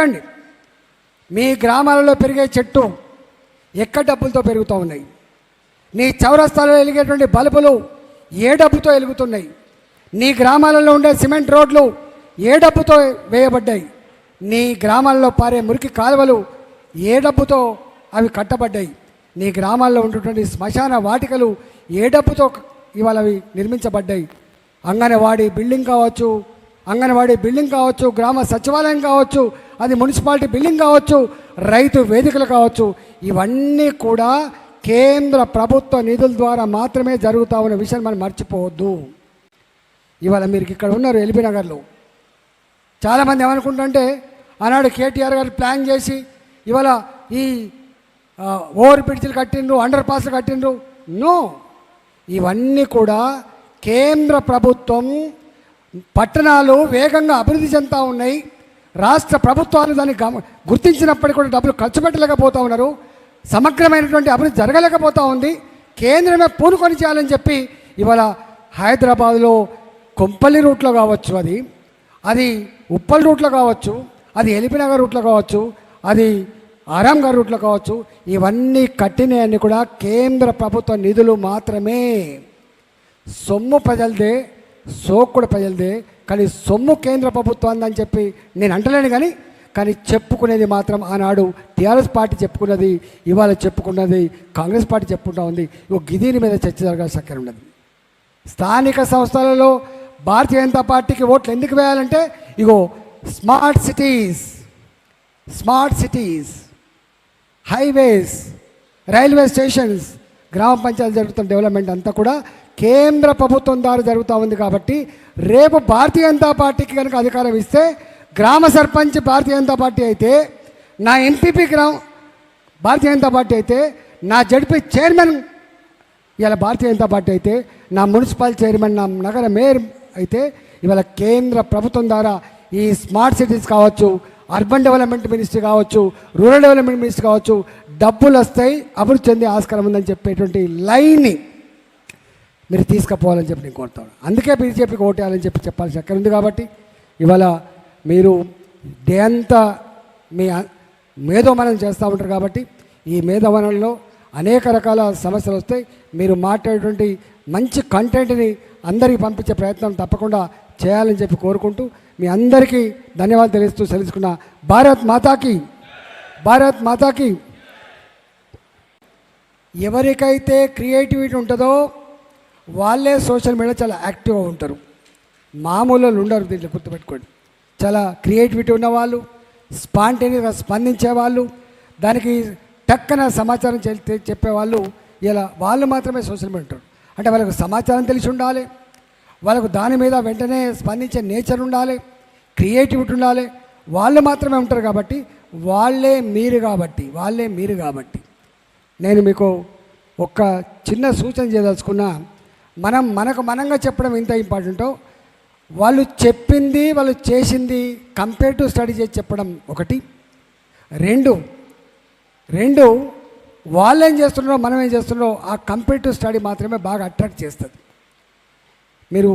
చెప్పండి మీ గ్రామాలలో పెరిగే చెట్టు ఎక్కడ డబ్బులతో పెరుగుతూ ఉన్నాయి? నీ చౌరస్తాలో వెలిగేటువంటి బల్బులు ఏ డబ్బుతో వెలుగుతున్నాయి నీ గ్రామాలలో ఉండే సిమెంట్ రోడ్లు ఏ డబ్బుతో వేయబడ్డాయి? నీ గ్రామాల్లో పారే మురికి కాలువలు ఏ డబ్బుతో అవి కట్టబడ్డాయి? నీ గ్రామాల్లో ఉన్నటువంటి శ్మశాన వాటికలు ఏ డబ్బుతో ఇవాళ అవి నిర్మించబడ్డాయి? అంగన్వాడీ బిల్డింగ్ కావచ్చు అంగన్వాడీ బిల్డింగ్ కావచ్చు గ్రామ సచివాలయం కావచ్చు అది మున్సిపాలిటీ బిల్డింగ్ కావచ్చు రైతు వేదికలు కావచ్చు ఇవన్నీ కూడా కేంద్ర ప్రభుత్వ నిధుల ద్వారా మాత్రమే జరుగుతా ఉన్న విషయం మనం మర్చిపోవద్దు. ఇవాళ మీరు ఇక్కడ ఉన్నారు ఎల్బీ నగర్లో. చాలామంది ఏమనుకుంటుంటే ఆనాడు కేటీఆర్ గారు ప్లాన్ చేసి ఇవాళ ఈ ఓవర్ బ్రిడ్జ్లు కట్టిండ్రు అండర్ పాస్లు కట్టిండ్రు. నో! ఇవన్నీ కూడా కేంద్ర ప్రభుత్వం పట్టణాలు వేగంగా అభివృద్ధి చెందుతూ ఉన్నాయి. రాష్ట్ర ప్రభుత్వాలు దాన్ని గమ గుర్తించినప్పటికీ కూడా డబ్బులు ఖర్చు పెట్టలేకపోతూ ఉన్నారు. సమగ్రమైనటువంటి అభివృద్ధి జరగలేకపోతూ ఉంది. కేంద్రమే పూనుకొని చేయాలని చెప్పి ఇవాళ హైదరాబాద్లో కొంపల్లి రూట్లో కావచ్చు అది. అది ఉప్పల్ రూట్లో కావచ్చు అది ఎలిపినగర్ రూట్లో కావచ్చు అది ఆరాంగర్ రూట్లో కావచ్చు. ఇవన్నీ కట్టినవన్నీ కూడా కేంద్ర ప్రభుత్వ నిధులు మాత్రమే. సొమ్ము ప్రజలదే సోకుడు ప్రజలదే కానీ సొమ్ము కేంద్ర ప్రభుత్వం అని చెప్పి నేను అంటలేను కానీ కానీ చెప్పుకునేది మాత్రం ఆనాడు టీఆర్ఎస్ పార్టీ చెప్పుకున్నది ఇవాళ చెప్పుకున్నది కాంగ్రెస్ పార్టీ చెప్పుకుంటా ఉంది. ఇగో గిదీని మీద చర్చ జరగాల్సి చక్కెర ఉన్నది. స్థానిక సంస్థలలో భారతీయ జనతా పార్టీకి ఓట్లు ఎందుకు వేయాలంటే ఇగో smart cities smart cities highways railway stations గ్రామ పంచాయతీ జరుగుతున్న డెవలప్మెంట్ అంతా కూడా కేంద్ర ప్రభుత్వం ద్వారా జరుగుతూ ఉంది కాబట్టి రేపు భారతీయ జనతా పార్టీకి కనుక అధికారం ఇస్తే గ్రామ సర్పంచ్ భారతీయ జనతా పార్టీ అయితే నా ఎంపీపీ గ్రామ భారతీయ జనతా పార్టీ అయితే నా జడ్పీ చైర్మన్ ఇవాళ భారతీయ జనతా పార్టీ అయితే నా మున్సిపల్ చైర్మన్ నా నగర మేయర్ అయితే ఇవాళ కేంద్ర ప్రభుత్వం ద్వారా ఈ స్మార్ట్ సిటీస్ కావచ్చు అర్బన్ డెవలప్మెంట్ మినిస్ట్రీ కావచ్చు రూరల్ డెవలప్మెంట్ మినిస్ట్రీ కావచ్చు డబ్బులు వస్తాయి అభివృద్ధి చెందే ఆస్కారం ఉందని చెప్పేటువంటి లైన్ని మీరు తీసుకుపోవాలని చెప్పి నేను కోరుతాను. అందుకే బీజేపీకి ఓటేయాలని చెప్పి చెప్పాల్సి అక్కడ ఉంది కాబట్టి ఇవాళ మీరు డే అంతా మీ మేధోమనం చేస్తూ ఉంటారు కాబట్టి ఈ మేధోమనంలో అనేక రకాల సమస్యలు వస్తాయి. మీరు మాట్లాడేటువంటి మంచి కంటెంట్ని అందరికీ పంపించే ప్రయత్నం తప్పకుండా చేయాలని చెప్పి కోరుకుంటూ మీ అందరికీ ధన్యవాదాలు తెలుస్తూ తెలుసుకున్న భారత్ మాతాకి భారత్ మాతాకి. ఎవరికైతే క్రియేటివిటీ ఉంటుందో వాళ్ళే సోషల్ మీడియా చాలా యాక్టివ్గా ఉంటారు. మామూలు వాళ్ళు ఉండరు దీంట్లో గుర్తుపెట్టుకోండి. చాలా క్రియేటివిటీ ఉన్నవాళ్ళు స్పాంటేనియస్గా స్పందించే వాళ్ళు దానికి టక్కన సమాచారం చె- చెప్పేవాళ్ళు ఇలా వాళ్ళు మాత్రమే సోషల్ మీడియా ఉంటారు. అంటే వాళ్ళకు సమాచారం తెలిసి ఉండాలి వాళ్ళకు దాని మీద వెంటనే స్పందించే నేచర్ ఉండాలి క్రియేటివిటీ ఉండాలి. వాళ్ళు మాత్రమే ఉంటారు కాబట్టి వాళ్ళే మీరు కాబట్టి వాళ్ళే మీరు కాబట్టి. నేను మీకు ఒక్క చిన్న సూచన చేయదలుచుకున్నా మనం మనకు మనంగా చెప్పడం ఎంత ఇంపార్టెంటో వాళ్ళు చెప్పింది వాళ్ళు చేసింది కంపేర్ టు స్టడీ చేసి చెప్పడం ఒకటి. రెండు రెండు వాళ్ళు ఏం చేస్తున్నారో మనం ఏం చేస్తున్నారో ఆ కంపేర్ టు స్టడీ మాత్రమే బాగా అట్రాక్ట్ చేస్తుంది. మీరు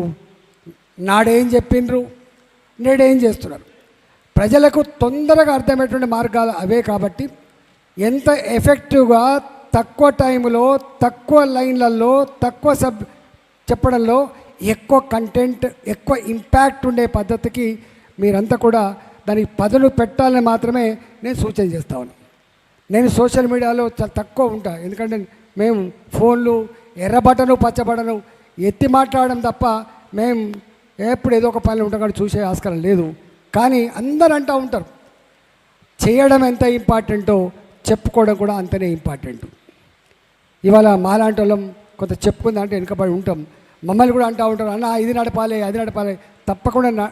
నాడేం చెప్పిండ్రు నేడేం చేస్తున్నారు? ప్రజలకు తొందరగా అర్థమయ్యేటువంటి మార్గాలు అవే కాబట్టి ఎంత ఎఫెక్టివ్గా తక్కువ టైంలో తక్కువ లైన్లలో తక్కువ సబ్ చెప్పడంలో ఎక్కువ కంటెంట్ ఎక్కువ ఇంపాక్ట్ ఉండే పద్ధతికి మీరంతా కూడా దానికి పదలు పెట్టాలని మాత్రమే నేను సూచన చేస్తా ఉన్నాను నేను సోషల్ మీడియాలో చాలా తక్కువ ఉంటా. ఎందుకంటే మేము ఫోన్లు ఎర్ర పచ్చబడను ఎత్తి మాట్లాడడం తప్ప మేము ఎప్పుడు ఏదో ఒక పని ఉంటాం కానీ చూసే ఆస్కారం లేదు. కానీ అందరూ అంటూ ఉంటారు చేయడం ఎంత ఇంపార్టెంటో చెప్పుకోవడం కూడా అంతనే ఇంపార్టెంట్ ఇవాళ మాలాంటి వాళ్ళం కొంత చెప్పుకుందా అంటే వెనుకబడి ఉంటాం. మమ్మల్ని కూడా అంటూ ఉంటారు అన్న ఇది నడపాలి అది నడపాలి. తప్పకుండా న-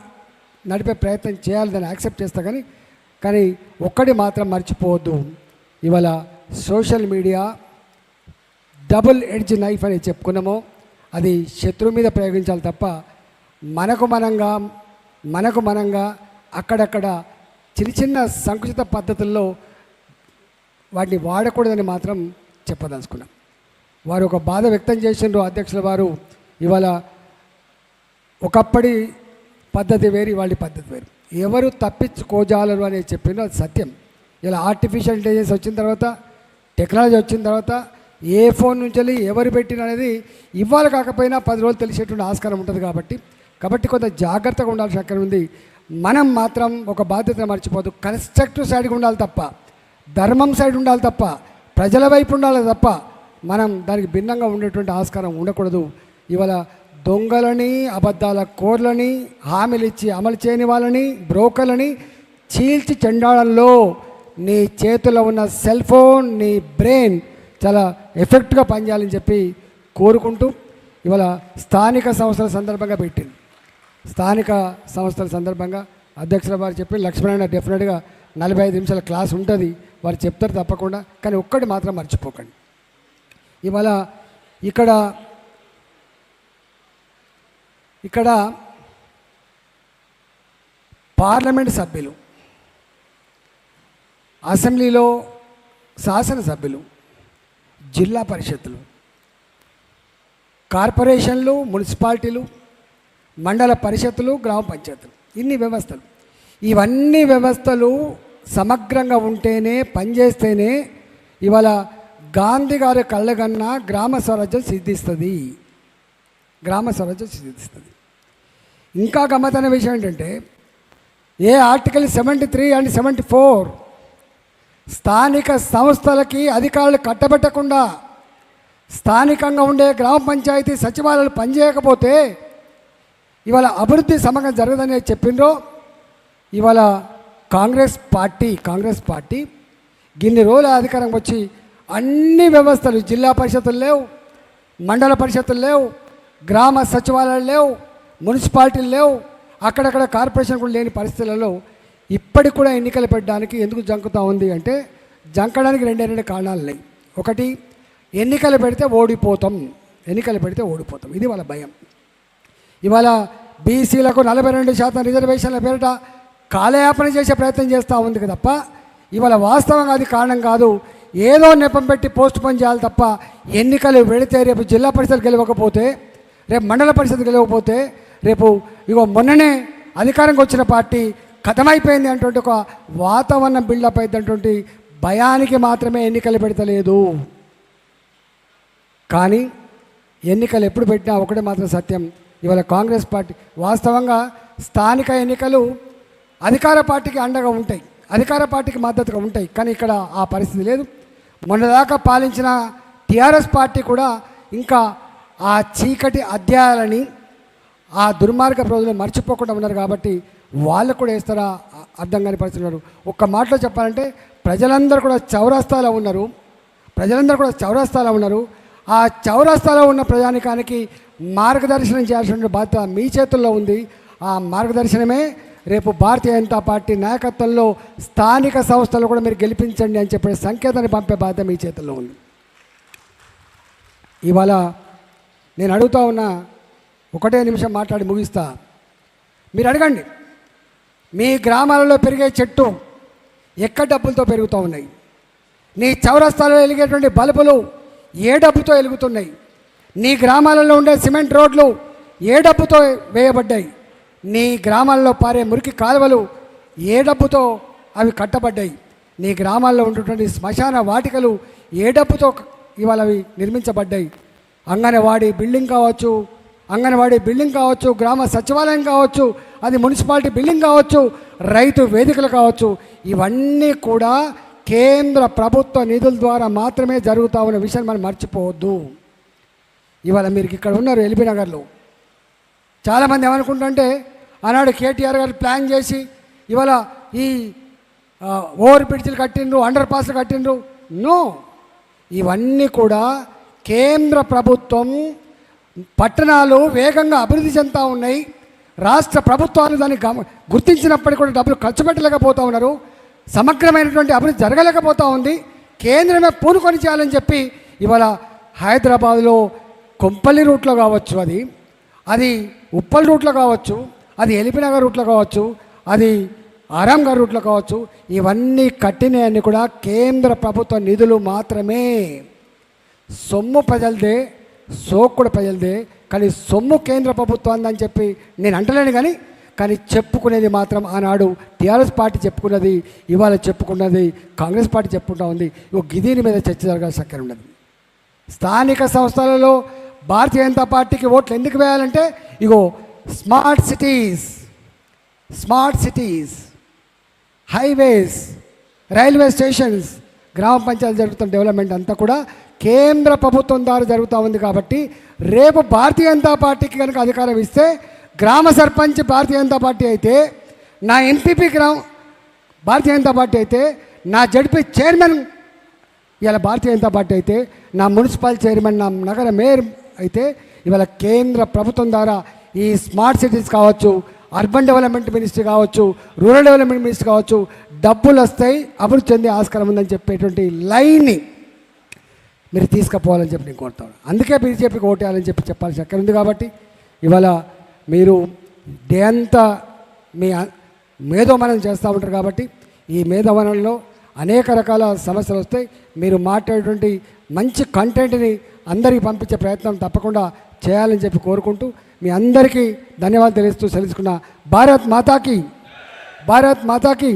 నడిపే ప్రయత్నం చేయాలి దాన్ని యాక్సెప్ట్ చేస్తా కానీ కానీ ఒక్కటి మాత్రం మర్చిపోవద్దు. ఇవాళ social media double edge knife అని చెప్పుకున్నామో. అది శత్రువు మీద ప్రయోగించాలి తప్ప మనకు మనంగా మనకు మనంగా అక్కడక్కడ చిన్న చిన్న సంకుచిత పద్ధతుల్లో వాటిని వాడకూడదని మాత్రం చెప్పదలుచుకున్నాం. వారు ఒక బాధ వ్యక్తం చేసిండ్రు అధ్యక్షుల వారు. ఇవాళ ఒకప్పటి పద్ధతి వేరు ఇవాళ పద్ధతి వేరు. ఎవరు తప్పించుకోజాలరు అనేది చెప్పిండ్రు అది సత్యం. ఇలా ఆర్టిఫిషియల్ ఇంటెలిజెన్స్ వచ్చిన తర్వాత టెక్నాలజీ వచ్చిన తర్వాత ఏ ఫోన్ నుంచి వెళ్ళి ఎవరు పెట్టిన అనేది ఇవ్వాలి కాకపోయినా పది రోజులు తెలిసేటువంటి ఆస్కారం ఉంటుంది కాబట్టి కాబట్టి కొంత జాగ్రత్తగా ఉండాల్సిన అక్కడ ఉంది. మనం మాత్రం ఒక బాధ్యత మర్చిపోదు. కన్స్ట్రక్టివ్ సైడ్గా ఉండాలి తప్ప ధర్మం సైడ్ ఉండాలి తప్ప ప్రజల వైపు ఉండాలి తప్ప మనం దానికి భిన్నంగా ఉండేటువంటి ఆస్కారం ఉండకూడదు. ఇవాళ దొంగలని అబద్ధాల కోర్లని హామీలు ఇచ్చి అమలు చేయని వాళ్ళని బ్రోకర్లని చీల్చి చెండాడంలో నీ చేతిలో ఉన్న సెల్ ఫోన్ నీ బ్రెయిన్ చాలా ఎఫెక్ట్గా పనిచేయాలని చెప్పి కోరుకుంటూ ఇవాళ స్థానిక సంస్థల సందర్భంగా పెట్టింది. స్థానిక సంస్థల సందర్భంగా అధ్యక్షుల వారు చెప్పి లక్ష్మణ డెఫినెట్గా నలభై ఐదు నిమిషాల క్లాస్ ఉంటుంది. వారు చెప్తారు తప్పకుండా కానీ ఒక్కటి మాత్రం మర్చిపోకండి. ఇవాళ ఇక్కడ ఇక్కడ పార్లమెంట్ సభ్యులు అసెంబ్లీలో శాసనసభ్యులు జిల్లా పరిషత్తులు కార్పొరేషన్లు మున్సిపాలిటీలు మండల పరిషత్తులు గ్రామ పంచాయతీలు ఇన్ని వ్యవస్థలు. ఇవన్నీ వ్యవస్థలు సమగ్రంగా ఉంటేనే పనిచేస్తేనే ఇవాళ గాంధీ గారి కళ్ళగన్న గ్రామ స్వరాజ్యం సిద్ధిస్తుంది. గ్రామ స్వరాజ్యం సిద్ధిస్తుంది. ఇంకా గమ్మతైన విషయం ఏంటంటే ఏ article seventy three and seventy four స్థానిక సంస్థలకి అధికారులు కట్టబెట్టకుండా స్థానికంగా ఉండే గ్రామ పంచాయతీ సచివాలయాలు పనిచేయకపోతే ఇవాళ అభివృద్ధి సమగ్రం జరగదని చెప్పిండ్రో ఇవాళ కాంగ్రెస్ పార్టీ కాంగ్రెస్ పార్టీ గిన్ని రోజుల అధికారం వచ్చి అన్ని వ్యవస్థలు జిల్లా పరిషత్తులు లేవు మండల పరిషత్తులు లేవు గ్రామ సచివాలయాలు లేవు మున్సిపాలిటీలు లేవు అక్కడక్కడ కార్పొరేషన్ కూడా లేని పరిస్థితులలో ఇప్పటికి కూడా ఎన్నికలు పెట్టడానికి ఎందుకు జంకుతూ ఉంది అంటే జంకడానికి రెండే రెండు కారణాలు ఉన్నాయి. ఒకటి ఎన్నికలు పెడితే ఓడిపోతాం. ఎన్నికలు పెడితే ఓడిపోతాం. ఇది వాళ్ళ భయం. ఇవాళ బీసీలకు నలభై రెండు శాతం రిజర్వేషన్ల పేరిట కాలయాపన చేసే ప్రయత్నం చేస్తూ ఉంది తప్ప ఇవాళ వాస్తవంగా అది కారణం కాదు. ఏదో నెపం పెట్టి పోస్ట్ పోన్ చేయాలి తప్ప ఎన్నికలు వెళితే రేపు జిల్లా పరిషత్ గెలవకపోతే రేపు మండల పరిషత్ గెలవకపోతే రేపు ఇగో మొన్ననే అధికారంకి వచ్చిన పార్టీ కథమైపోయింది అంటువంటి ఒక వాతావరణం బిల్డప్ అయినటువంటి భయానికి మాత్రమే ఎన్నికలు పెడతలేదు. కానీ ఎన్నికలు ఎప్పుడు పెట్టినా ఒకటే మాత్రం సత్యం. ఇవాళ కాంగ్రెస్ పార్టీ వాస్తవంగా స్థానిక ఎన్నికలు అధికార పార్టీకి అండగా ఉంటాయి. అధికార పార్టీకి మద్దతుగా ఉంటాయి. కానీ ఇక్కడ ఆ పరిస్థితి లేదు. మొన్నదాకా పాలించిన టీఆర్ఎస్ పార్టీ కూడా ఇంకా ఆ చీకటి అధ్యాయాలని ఆ దుర్మార్గ రోజులు మర్చిపోకుండా ఉన్నారు కాబట్టి వాళ్ళు కూడా వేస్తారా అర్థం కాని పరిస్థితులు ఉన్నారు. ఒక్క మాటలో చెప్పాలంటే ప్రజలందరూ కూడా చౌరస్తాలో ఉన్నారు. ప్రజలందరూ కూడా చౌరస్తాలో ఉన్నారు. ఆ చౌరస్తాలో ఉన్న ప్రజానికానికి మార్గదర్శనం చేయాల్సిన బాధ్యత మీ చేతుల్లో ఉంది. ఆ మార్గదర్శనమే రేపు భారతీయ జనతా పార్టీ నాయకత్వంలో స్థానిక సంస్థలు కూడా మీరు గెలిపించండి అని చెప్పే సంకేతాన్ని పంపే బాధ్యత మీ చేతుల్లో ఉంది. ఇవాళ నేను అడుగుతా ఉన్నా ఒకటే నిమిషం మాట్లాడి ముగిస్తా. మీరు అడగండి మీ గ్రామాలలో పెరిగే చెట్టు ఎక్కడ డబ్బులతో పెరుగుతూ ఉన్నాయి? నీ చౌరస్తాలో వెలిగేటువంటి బల్బులు ఏ డబ్బుతో వెలుగుతున్నాయి నీ గ్రామాలలో ఉండే సిమెంట్ రోడ్లు ఏ డబ్బుతో వేయబడ్డాయి? నీ గ్రామాల్లో పారే మురికి కాలువలు ఏ డబ్బుతో అవి కట్టబడ్డాయి? నీ గ్రామాల్లో ఉన్నటువంటి శ్మశాన వాటికలు ఏ డబ్బుతో ఇవాళ అవి నిర్మించబడ్డాయి? అంగన్వాడి బిల్డింగ్ కావచ్చు అంగన్వాడి బిల్డింగ్ కావచ్చు గ్రామ సచివాలయం కావచ్చు అది మున్సిపాలిటీ బిల్డింగ్ కావచ్చు రైతు వేదికలు కావచ్చు ఇవన్నీ కూడా కేంద్ర ప్రభుత్వ నిధుల ద్వారా మాత్రమే జరుగుతా ఉన్న విషయాన్ని మనం మర్చిపోవద్దు. ఇవాళ మీరు ఇక్కడ ఉన్నారు ఎల్బీ నగర్లో. చాలామంది ఏమనుకుంటుంటే ఆనాడు కేటీఆర్ గారు ప్లాన్ చేసి ఇవాళ ఈ ఓవర్ బ్రిడ్జ్లు కట్టిండ్రు అండర్ పాస్లు కట్టిండ్రు. నో. ఇవన్నీ కూడా కేంద్ర ప్రభుత్వం పట్టణాలు వేగంగా అభివృద్ధి చెందుతూ ఉన్నాయి. రాష్ట్ర ప్రభుత్వాలు దాన్ని గమ గుర్తించినప్పటికీ కూడా డబ్బులు ఖర్చు పెట్టలేకపోతూ ఉన్నారు. సమగ్రమైనటువంటి అభివృద్ధి జరగలేకపోతూ ఉంది. కేంద్రమే పూనుకొని చేయాలని చెప్పి ఇవాళ హైదరాబాద్లో కొంపల్లి రూట్లో కావచ్చు అది. అది ఉప్పల్ రూట్లో కావచ్చు. అది ఎలిపినగర్ రూట్లో కావచ్చు అది ఆరాంగర్ రూట్లో కావచ్చు ఇవన్నీ కట్టినవన్నీ కూడా కేంద్ర ప్రభుత్వ నిధులు మాత్రమే. సొమ్ము ప్రజలదే సోక్కుడు ప్రజలదే కానీ సొమ్ము కేంద్ర ప్రభుత్వం అని చెప్పి నేను అంటలేను కానీ కానీ చెప్పుకునేది మాత్రం ఆనాడు టీఆర్ఎస్ పార్టీ చెప్పుకున్నది ఇవాళ చెప్పుకున్నది కాంగ్రెస్ పార్టీ చెప్పుకుంటా ఉంది. ఇగో గిదీని మీద చర్చ జరగాల్సి చక్కర ఉన్నది. స్థానిక సంస్థలలో భారతీయ జనతా పార్టీకి ఓట్లు ఎందుకు వేయాలంటే ఇగో smart cities smart cities highways railway stations గ్రామ పంచాయతీ జరుగుతున్న డెవలప్మెంట్ అంతా కూడా కేంద్ర ప్రభుత్వం ద్వారా జరుగుతూ ఉంది కాబట్టి రేపు భారతీయ జనతా పార్టీకి కనుక అధికారం ఇస్తే గ్రామ సర్పంచ్ భారతీయ జనతా పార్టీ అయితే నా ఎంపీపీ గ్రామ భారతీయ జనతా పార్టీ అయితే నా జడ్పీ చైర్మన్ ఇవాళ భారతీయ జనతా పార్టీ అయితే నా మున్సిపల్ చైర్మన్ నా నగర మేయర్ అయితే ఇవాళ కేంద్ర ప్రభుత్వం ద్వారా ఈ స్మార్ట్ సిటీస్ కావచ్చు అర్బన్ డెవలప్మెంట్ మినిస్ట్రీ కావచ్చు రూరల్ డెవలప్మెంట్ మినిస్ట్రీ కావచ్చు డబ్బులు వస్తాయి అభివృద్ధి చెందే ఆస్కారం ఉందని చెప్పేటువంటి లైన్ని మీరు తీసుకుపోవాలని చెప్పి నేను కోరుతాను అందుకే బీజేపీకి ఓటేయాలని చెప్పి చెప్పాల్సి అక్కడ ఉంది కాబట్టి ఇవాళ మీరు డే అంతా మీ మేధోమనం చేస్తూ ఉంటారు కాబట్టి ఈ మేధోమనంలో అనేక రకాల సమస్యలు వస్తాయి. మీరు మాట్లాడేటువంటి మంచి కంటెంట్ని అందరికీ పంపించే ప్రయత్నం తప్పకుండా చేయాలని చెప్పి కోరుకుంటూ మీ అందరికీ ధన్యవాదాలు తెలుస్తూ తెలుసుకున్న భారత్ మాతాకి భారత్ మాతాకి.